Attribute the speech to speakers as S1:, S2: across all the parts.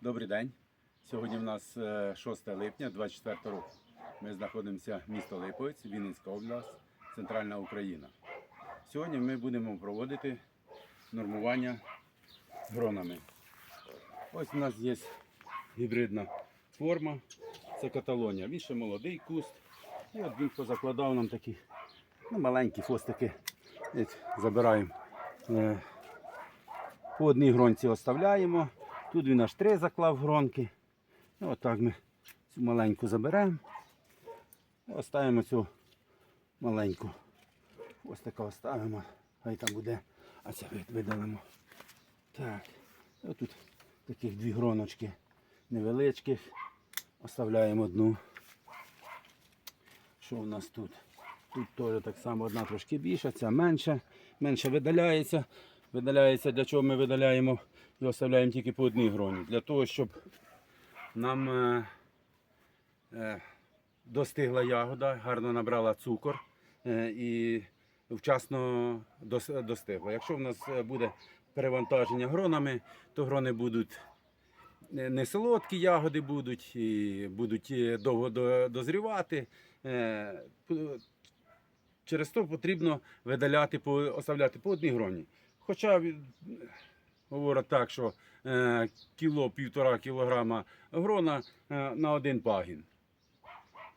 S1: Добрий день. Сьогодні в нас е, 6 липня 24 року. Ми знаходимося в місто Липовець, Вінницька область, Центральна Україна. Сьогодні ми будемо проводити нормування гронами. Ось у нас є гібридна форма. Це каталонія. Він ще молодий куст. І от він позакладав нам такі ну, маленькі хвостики. Забираємо. е, По одній гронці оставляємо. Тут він аж три заклав гронки. І отак ми цю маленьку заберемо. І оставимо цю маленьку. Ось така оставимо. Хай там буде. А це видалимо. Так. І тут таких дві гроночки невеличких. Оставляємо одну. Що у нас тут? Тут теж так само одна трошки більша, ця менша. Менше видаляється. Видаляється, для чого ми видаляємо і оставляємо тільки по одній гроні. Для того, щоб нам е, е, достигла ягода, гарно набрала цукор е, і вчасно дос- достигла. Якщо в нас е, буде перевантаження гронами, то грони будуть не не солодкі ягоди будуть, і будуть е, довго до- дозрівати. Е, Через то потрібно видаляти, оставляти по одній гроні. Хоча говорять так, що е, кіло півтора кілограма грона е, на один пагін.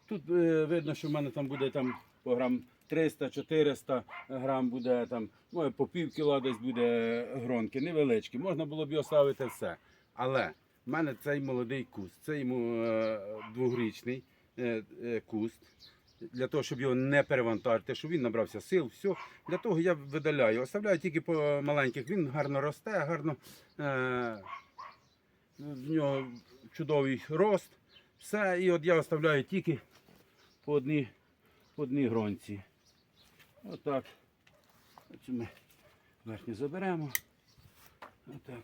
S1: Тут е, видно, що в мене там буде там по грам 300-400 грам буде там, ну, по пів кіла десь буде гронки, невеличкі. Можна було б і оставити все. Але в мене цей молодий куст, це йому е, двогрічний е, е, куст. Для того, щоб його не перевантажити, щоб він набрався сил, все. Для того я видаляю. Оставляю тільки по маленьких. Він гарно росте, гарно е, в нього чудовий рост. Все. І от я оставляю тільки по одній, по одній гронці. Отак. Оцю ми верхню заберемо. Отак.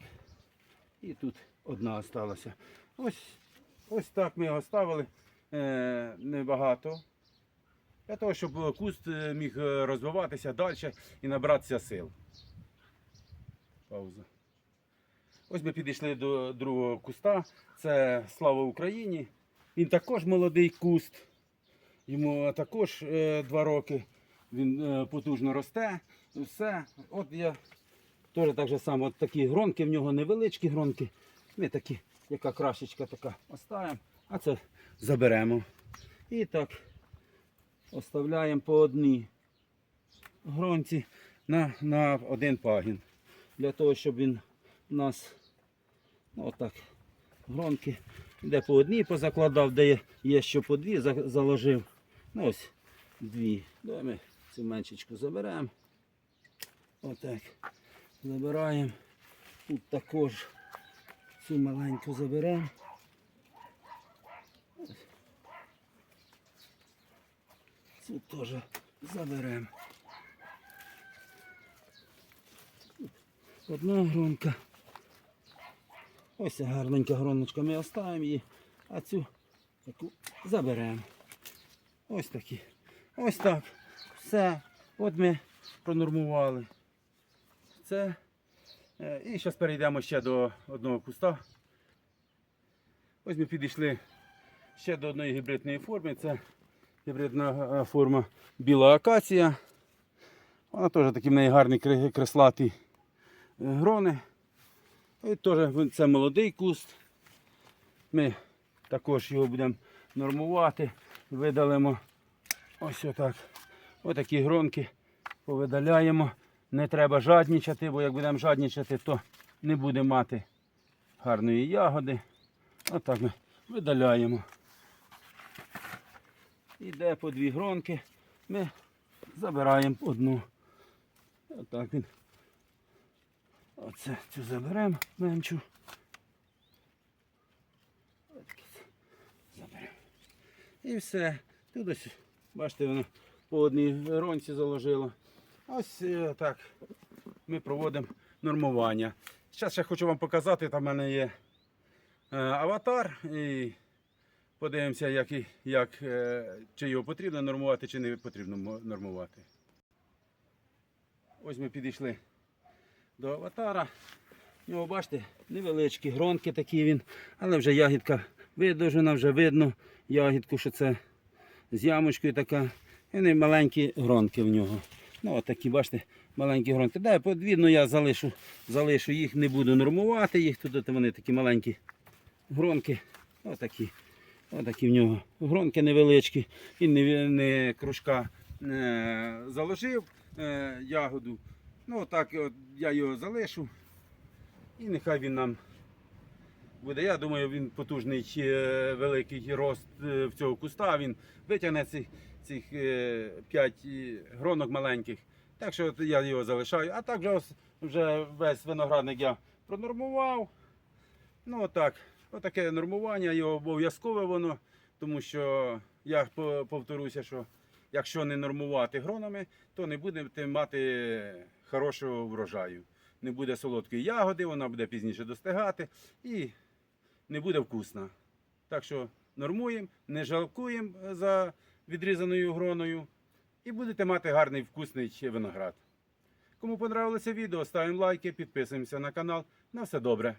S1: І тут одна осталася. Ось, ось так ми його ставили. Е, небагато. Для того, щоб куст е, міг е, розвиватися далі і набратися сил. Пауза. Ось ми підійшли до другого куста. Це Слава Україні. Він також молодий куст. Йому також е, два роки. Він е, потужно росте. Все. От я теж так же само, такі гронки, в нього невеличкі гронки. Ми такі, яка крашечка така оставимо, а це заберемо. І так оставляємо по одній гронці на, на один пагін. Для того, щоб він у нас ну, отак гронки, де по одній позакладав, де є, що по дві, заложив. Ну ось дві. Давай ми цю меншечку заберемо. Отак. Забираємо. Тут також цю маленьку заберемо. Цю теж заберемо. Одна гронка. Ось гарненька гроночка, ми оставимо її, а цю таку заберемо. Ось такі. Ось так. Все. От ми пронормували. Це. Е, І зараз перейдемо ще до одного куста. Ось ми підійшли ще до одної гібридної форми. Це гібридна е, форма біла акація. Вона теж такий в неї гарний кри- креслатий е, грони. І теж це молодий куст. Ми також його будемо нормувати. Видалимо ось отак. Отакі гронки повидаляємо. Не треба жаднічати, бо як будемо жаднічати, то не буде мати гарної ягоди. Отак ми видаляємо. Іде по дві гронки. Ми забираємо одну. Отак він. Оце цю заберемо меншу. Заберемо. І все. Тут ось, бачите, воно по одній гронці заложило. Ось е, так ми проводимо нормування. Зараз ще хочу вам показати, там в мене є е, аватар. І подивимося, як, як, е, чи його потрібно нормувати, чи не потрібно нормувати. Ось ми підійшли до аватара. У нього, бачите, невеличкі гронки такі він, але вже ягідка видовжена, вже видно ягідку, що це з ямочкою така. І вони маленькі гронки в нього. Ну, от такі, бачите, маленькі гронки. Да, подвідно я залишу, залишу їх, не буду нормувати їх, тут вони такі маленькі гронки. Отакі. Отакі в нього гронки невеличкі. Він не, не кружка е, заложив е, ягоду. Ну, так от я його залишу. І нехай він нам буде. Я думаю, він потужний е, великий рост е, в цього куста. Він витягне цих, цих 5 гронок маленьких. Так що я його залишаю. А так вже, вже весь виноградник я пронормував. Ну отак. Отаке нормування, його обов'язкове воно, тому що я повторюся, що якщо не нормувати гронами, то не будете мати хорошого врожаю. Не буде солодкої ягоди, вона буде пізніше достигати і не буде вкусна. Так що нормуємо, не жалкуємо за відрізаною гроною і будете мати гарний вкусний виноград. Кому понравилося відео, ставимо лайки, підписуємося на канал. На все добре.